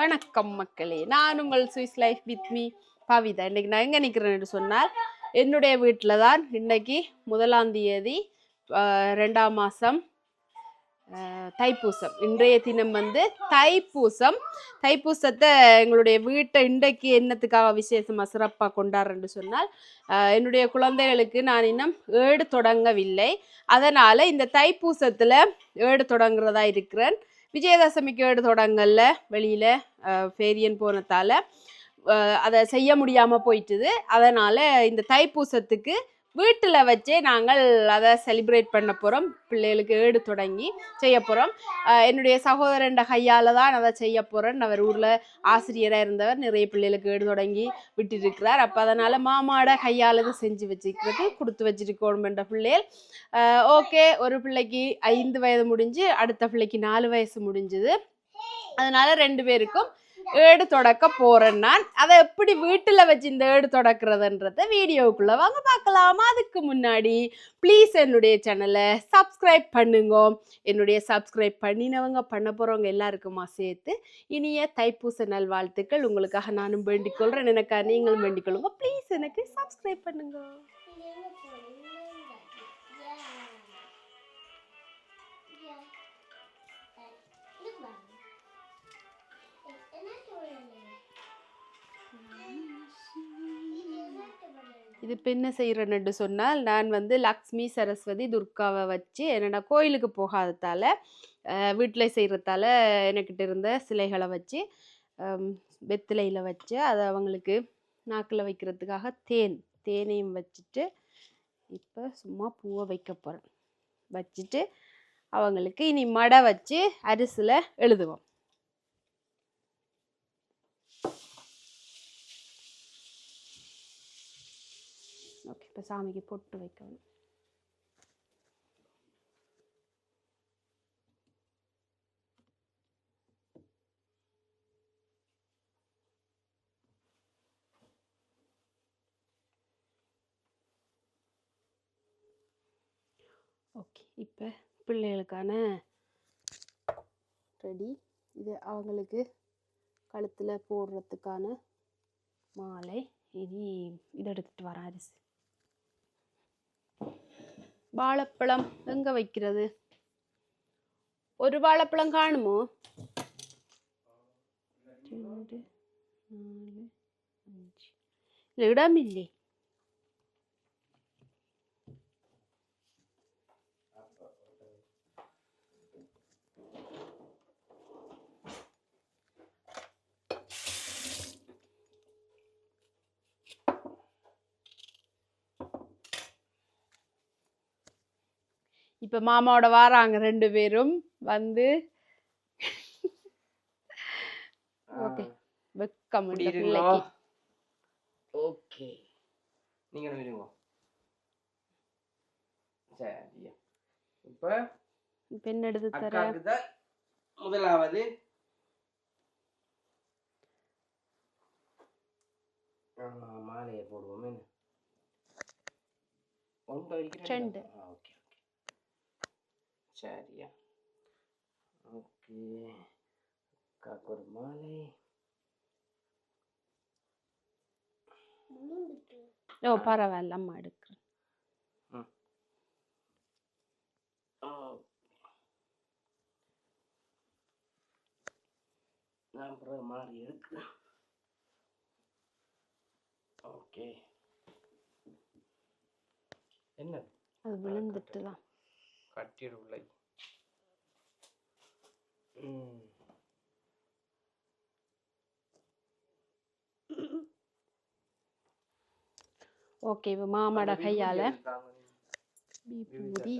வணக்கம் மக்களே நான் உங்கள் Swiss life with me Pavitha. இன்னைக்கு நான் எங்கே நிற்கிறேன்னு சொன்னால் என்னுடைய வீட்டில் தான் இன்னைக்கு முதலாம் தேதி ரெண்டாம் மாதம் தைப்பூசம். இன்றைய தினம் வந்து தைப்பூசம். தைப்பூசத்தை எங்களுடைய வீட்டை இன்றைக்கு என்னத்துக்காக விசேஷமாக சிறப்பாக கொண்டாடுறேன்னு சொன்னால் என்னுடைய குழந்தைகளுக்கு நான் இன்னும் ஏடு தொடங்கவில்லை. அதனால் இந்த தைப்பூசத்தில் ஏடு தொடங்குறதா இருக்கிறேன். விஜயதசமிக்கு ஏடு தொடங்கல்ல வெளியில் ஃபேரியன் போனதால அதை செய்ய முடியாமல் போயிட்டுது. அதனால் இந்த தைப்பூசத்துக்கு வீட்டில் வச்சே நாங்கள் அதை செலிப்ரேட் பண்ண போகிறோம் பிள்ளைகளுக்கு ஏடு தொடங்கி செய்ய போகிறோம் என்னுடைய சகோதரன் கையால் தான் அதை செய்ய போகிறேன் அவர் ஊரில் ஆசிரியராக இருந்தவர் நிறைய பிள்ளைகளுக்கு ஏடு தொடங்கி விட்டுருக்கிறார். அப்போ அதனால் மாமாட கையால் தான் செஞ்சு வச்சுக்கிறது கொடுத்து வச்சிருக்கோணுமென்ற பிள்ளைகள். ஓகே ஒரு பிள்ளைக்கு ஐந்து வயது முடிஞ்சு அடுத்த பிள்ளைக்கு நாலு வயசு முடிஞ்சுது. அதனால் ரெண்டு பேருக்கும் ஏடு தொடக்க போறேன் நான். அதை எப்படி வீட்டில் வச்சு இந்த ஏடு தொடக்கிறதுன்றத வீடியோவுக்குள்ள வாங்க பார்க்கலாம். அதுக்கு முன்னாடி ப்ளீஸ் என்னுடைய சேனலை சப்ஸ்கிரைப் பண்ணுங்க. என்னுடைய சப்ஸ்கிரைப் பண்ணினவங்க பண்ண போகிறவங்க எல்லாருக்குமா சேர்த்து இனிய தைப்பூச நல்வாழ்த்துக்கள். உங்களுக்காக நானும் வேண்டிக் கொள்கிறேன் எனக்காக நீங்களும் வேண்டிக் கொள்ளுங்க ப்ளீஸ் எனக்கு சப்ஸ்கிரைப் பண்ணுங்க. இது பெண்ணை செய்கிறேன்னு சொன்னால் நான் வந்து லக்ஷ்மி சரஸ்வதி துர்காவை வச்சு என்னென்னா கோயிலுக்கு போகாததால் வீட்டில் செய்கிறதால என்கிட்ட இருந்த சிலைகளை வச்சு வெத்திலையில் வச்சு அதை அவங்களுக்கு நாக்கில் வைக்கிறதுக்காக தேன் தேனையும் வச்சுட்டு இப்போ சும்மா பூவை வைக்க போகிறேன் வச்சுட்டு அவங்களுக்கு இனி மடை வச்சு அரிசியில் எழுதுவோம் ஓகே இப்போ சாமிக்கு பொட்டு வைக்கணும். ஓகே இப்போ பிள்ளைகளுக்கான ரெடி. இது அவங்களுக்கு கழுத்தில் போடுறதுக்கான மாலை. இனி இதை எடுத்துகிட்டு வரேன் அரிசி. வாழைப்பழம் எங்க வைக்கிறது? ஒரு வாழைப்பழம் காணுமோ? ரெண்டு நாலு அஞ்சு. இல்லை இடமில்லை இப்போ மாமாவோட வாராங்க ரெண்டு பேரும் வந்து. ஓகே. வெக்கம் ஓகே. நீங்க இருங்க சரி. இப்ப என்ன எடுத்து தர? முதலாவது. மாலையை போடுவோமே. ஒன்று ரெண்டு. ஆ, ஓகே. அக்காவுக்கு ஒரு மாலை. ஓ பரவாயில்ல அம்மா எடுக்கிறேன். ஆ. நான் அப்புறம் மாறி எடுக்கிறேன். ஓகே. என்ன அது விழுந்துட்டு தான் கட்டிடுவில்லை ம். ஓகே இப்போ மாமாட அந்த கையால விபூதி.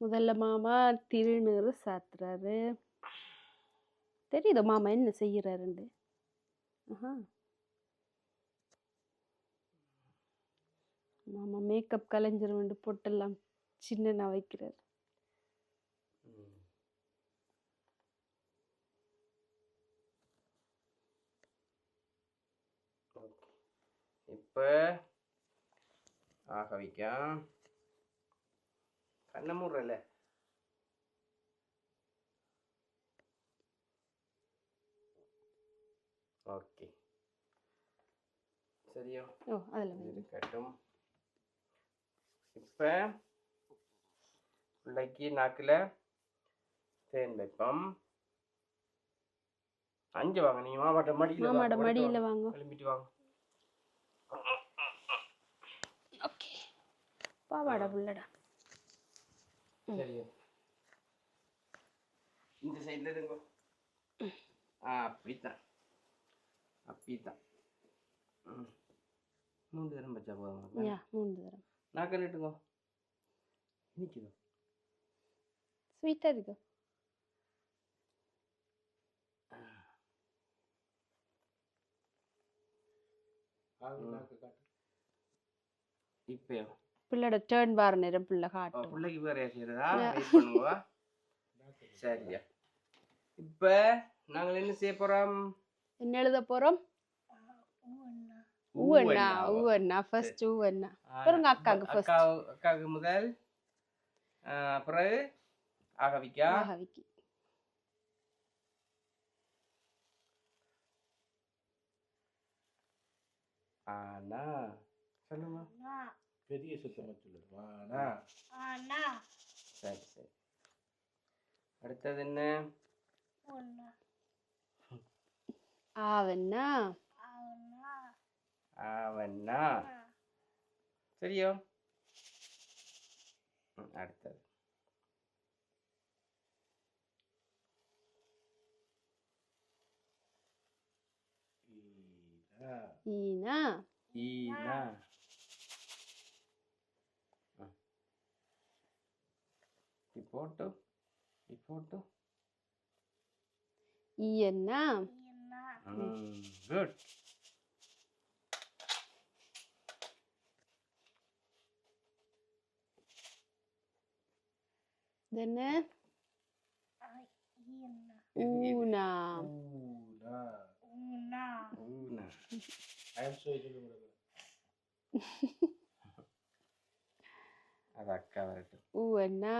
முதல்ல மாமா திருநீறு சாத்துறாரு. தெரியுதோ மாமா என்ன செய்யறாருண்டு ஆஹா மாமா மேக்கப் கலைஞர் வந்து பொட்டெல்லாம் சின்ன வைக்கிறார் ம். இப்போ ஆக வைக்க. கண்ண மூடுறல ஓகே. சரியா? ஓ அதில் இருக்கட்டும். இப்போ பிள்ளைக்கு நாக்கில் தேன் வைப்போம். அஞ்சு வாங்க நீ மாமாட்ட மடியில் மாமாட மடியில் வாங்க. கிளம்பிட்டு வாங்க. ஓகே. பாவாடா புள்ளடா சரியா. இந்த சைடில் இருங்க. ஆ அப்படித்தான். அப்படித்தான் ம் மூணு தரம் வச்சா போதும் யா மூணு தரம் நான் கண்டுட்டுங்க நிற்குதோ ஸ்வீட்டாக இருக்கு இப்போ பிள்ளோட டேர்ன் பார் நேரம் பிள்ளை காட்டும் பிள்ளைக்கு சரியா இப்போ நாங்கள் என்ன செய்ய போகிறோம் என்ன எழுத போகிறோம் ஊவண்ணா. ஊவண்ணா ஃபர்ஸ்ட் ஊவண்ணா பாருங்க அக்காவுக்கு ஃபர்ஸ்ட் அக்கா அக்காவுக்கு முதல். பிறகு ஆகவிக்கா? ஆகவிக்கு. ஆனா சொல்லுங்க பெரிய சுத்தமா சொல்லுமா சரி சரி. அடுத்தது என்ன? ஆவன்னா ஆவன்னா சரியோ. அடுத்தது. ஈனா. ஈனா. இப்போ இப்போ இயன்னா Mm. Good. என்ன ஊனா ஊனா ஊனா ஊனா ஐ அம் சோ இது அது அக்கா வரட்டும் ஊவண்ணா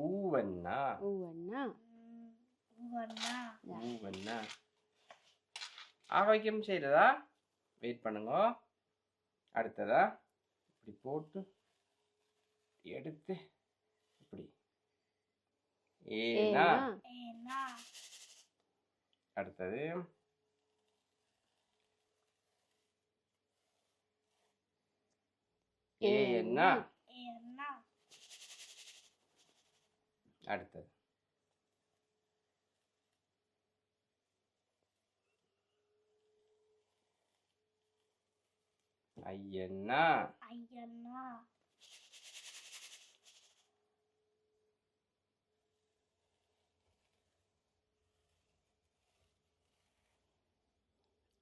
ஊவண்ணா ஊவண்ணா மூவண்ணா ஆக செய்கிறதா வெயிட் பண்ணுங்க. அடுத்ததா? இப்படி போட்டு எடுத்து இப்படி. ஏனா அடுத்தது. ஏ என்ன அடுத்தது. ஐயன்னா?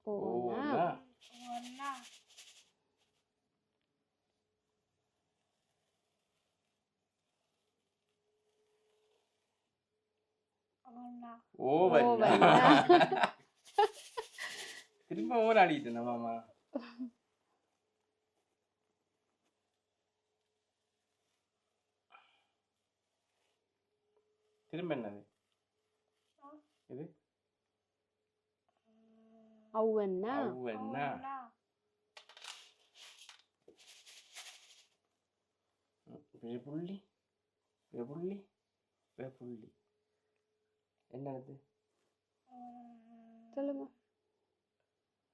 ஓனா? ஓனா. ஓவன்னா ஓவண்ணா. திரும்ப ஓவர் ஆடிட்டு மாமா. திரும்ப என்னது? இது? அவ்வண்ணா. அவ்வண்ணா. புள்ளி புள்ளி புள்ளி. என்னது? சொல்லுங்க.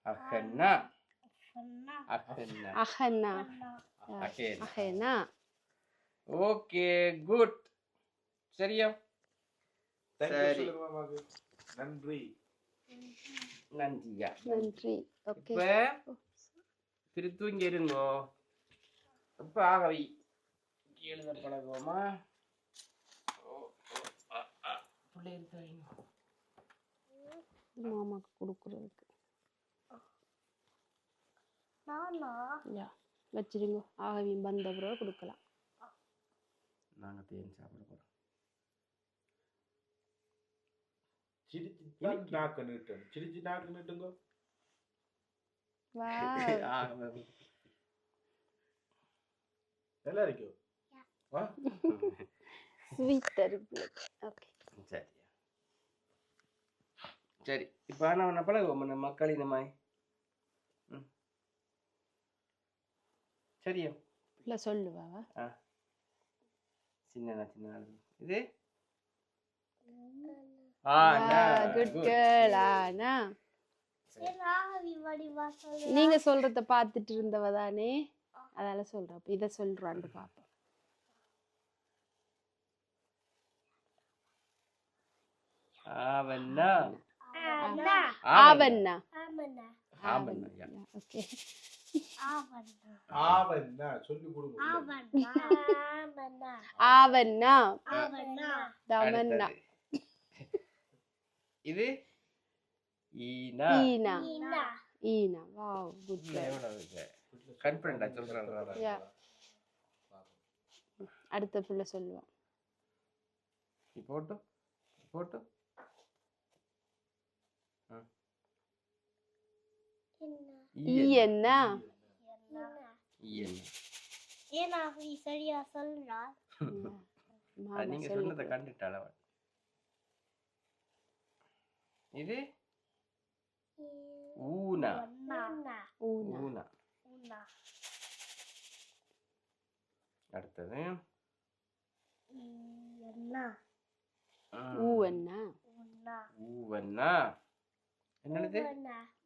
அஹன்னா அகேனா. அஹேனா ஓகே குட். சரியா? சரி. நன்றி. நன்றியா நன்றி. இப்ப திரு தூங்கி இருங்கோ. இப்ப ஆகவை. எழுத பழகுவோமா. மாமாக்கு கொடுக்குறதுக்கு. யா வச்சிருங்க. ஆகவியும் வந்த பிறகு கொடுக்கலாம். நாங்க தேன் சாப்பிட போறோம். சிரிச்சு நாக்கு நீட்டணும் சிரிச்சு நாக்கு நீட்டுங்க. நல்லா இருக்கு சரி சரி இப்போ நான் பழகுவோம் நம்ம மக்கள் இனமாய் ம் சரியா இல்லை சொல்லுவா ஆ சின்ன சின்ன இது குட் கேர்ள் ஆனா நீங்க சொல்றத பார்த்துட்டு இருந்தவ தானே? அதால சொல்றேன் அப்ப இதை சொல்றான்னு பாப்போம். ஆவண்ணா. ஆவண்ணா. ஆவண்ணா. யா. ஓகே. ஆவன்னா சொல்லி கொடுங்க தமன்னா. இது ஈனா ஈனா ஈனா வாவ் குட் கன்ஃபிடண்டா சொல்றேன் யா அடுத்த பிள்ளை சொல்லுவான் போட்டு போட்டு ஈயன்னா ஈயன் சரியா சொல்றா நீங்க சொன்னதை கண்டுட்டாள் அவன் இது? ஊனா. ஊனா. ஊனா. அடுத்தது? ஊவண்ணா ஊவன்னா? என்னது?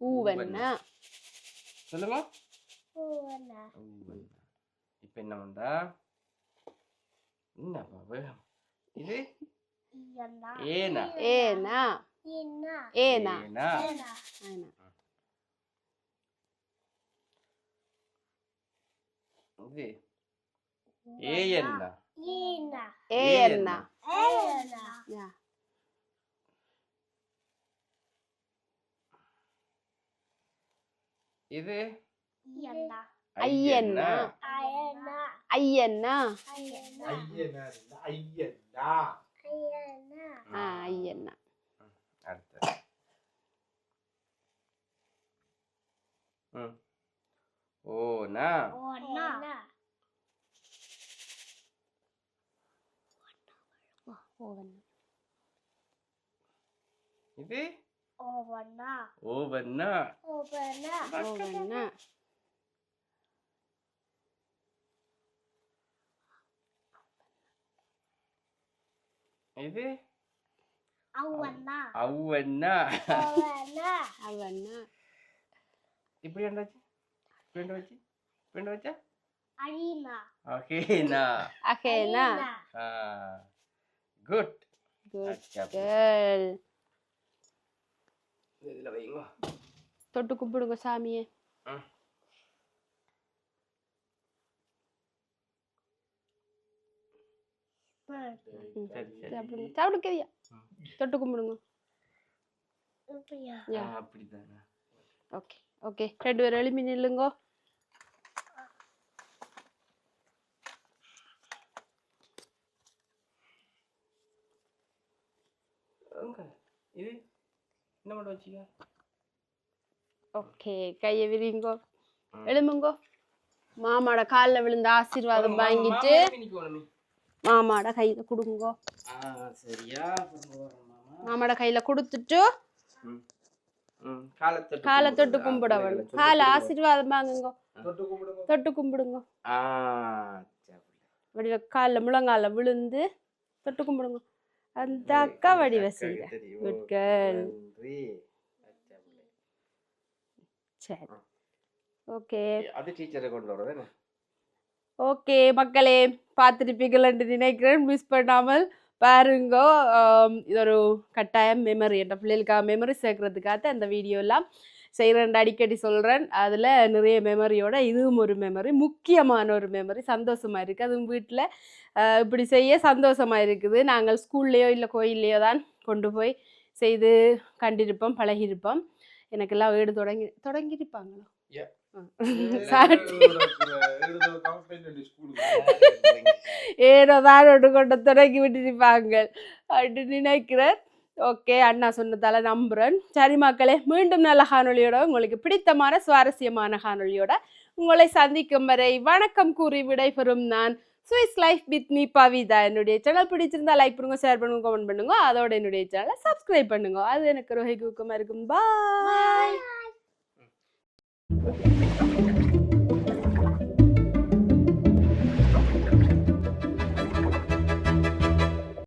ஊவண்ணா சொல்லுங்க. ஊவன்னா. இப்ப என்ன பண்றா என்ன பாபு? இது? ஏனா. ஏனா. ஏனா ஏனா ஆனா இது ஏஎன்னா ஏயண்ணா யா இது ஐயண்ணா ஐயண்ணா ஐயனா இல்ல, ஐயன்னா ஆ ஐயண்ணா அடுத்தது ம் ஓனா ஓவண்ணா இது ஓவண்ணா ஓவன்னா ஓவண்ணா ஓவண்ணா இது அவண்ணா அவ்வண்ணா ஓவண்ணா அவண்ணா இப்படி என்ன வச்சு இப்படி என்ன வச்சு இப்படி என்ன வச்சா அழினா ஓகேனா அகேனா ஆ குட் குட் கேர்ள் இதுல வைங்க தொட்டு கும்பிடுங்க சாமியே ம். ம். சரி சரி சாப்பிடுங்க சாப்பிடுக்கறியா தொட்டு கும்பிடுங்க. Okay okay. ரெண்டு பேரும் எழுப்பி நில்லுங்கோ. எங்க? இது? என்ன மட்டும் வச்சுக்க? ஓகே கையை விரிங்கோ. எழும்புங்கோ. மாமாட காலில் விழுந்த ஆசீர்வாதம் வாங்கிட்டு மாமாட கையில கொடுங்கோ. மாமாட கையில கொடுத்துட்டு காலை தொட்டு. கும்பிட. வேணும். காலை ஆசீர்வாதம் வாங்குங்கோ. தொட்டு கும்பிடுங்க. வடிவ காலில் முழங்கால விழுந்து தொட்டு கும்பிடுங்க. அந்த அக்கா வடிவ பிள்ளை. சரி. ஓகே. அது டீச்சரை கொண்டு வரதானே ஓகே மக்களே பார்த்துருப்பீங்கள்னு நினைக்கிறேன். மிஸ் பண்ணாமல் பாருங்க. இது ஒரு கட்டாயம் மெமரி என்ற பிள்ளைகளுக்காக மெமரி சேர்க்கறதுக்காக அந்த வீடியோலாம் செய்கிறேன் அடிக்கடி சொல்கிறேன் அதில் நிறைய மெமரியோட இதுவும் ஒரு மெமரி முக்கியமான ஒரு மெமரி சந்தோஷமாக இருக்குது அதுவும் வீட்டில் இப்படி செய்ய சந்தோஷமாக இருக்குது. நாங்கள் ஸ்கூல்லையோ இல்லை கோயில்லையோ தான் கொண்டு போய் செய்து கண்டிருப்போம் பழகியிருப்போம். எனக்கெல்லாம் வீடு தொடங்கி தொடங்கியிருப்பாங்களோ? Yeah. ஆ. சாட்டி கம்பெனி ஸ்கூலுக்கு ஏதோ தான் ஒன்று கொண்டு தொடங்கி விட்டுருப்பாங்க அப்படி நினைக்கிறேன் ஓகே அண்ணா சொன்னதால நம்புறேன். சரி மக்களே மீண்டும் நல்ல காணொளியோட உங்களுக்கு பிடித்தமான சுவாரஸ்யமான காணொளியோட உங்களை சந்திக்கும் வரை வணக்கம் கூறி விடைபெறும் நான் Swiss life with me Pavitha. என்னுடைய சேனல் பிடிச்சிருந்தா லைக் பண்ணுங்க ஷேர் பண்ணுங்க கமெண்ட் பண்ணுங்க. அதோட என்னுடைய சேனலை சப்ஸ்கிரைப் பண்ணுங்க. அது எனக்கு ரொம்ப ஊக்கமாக இருக்கும். பாய் Thank you.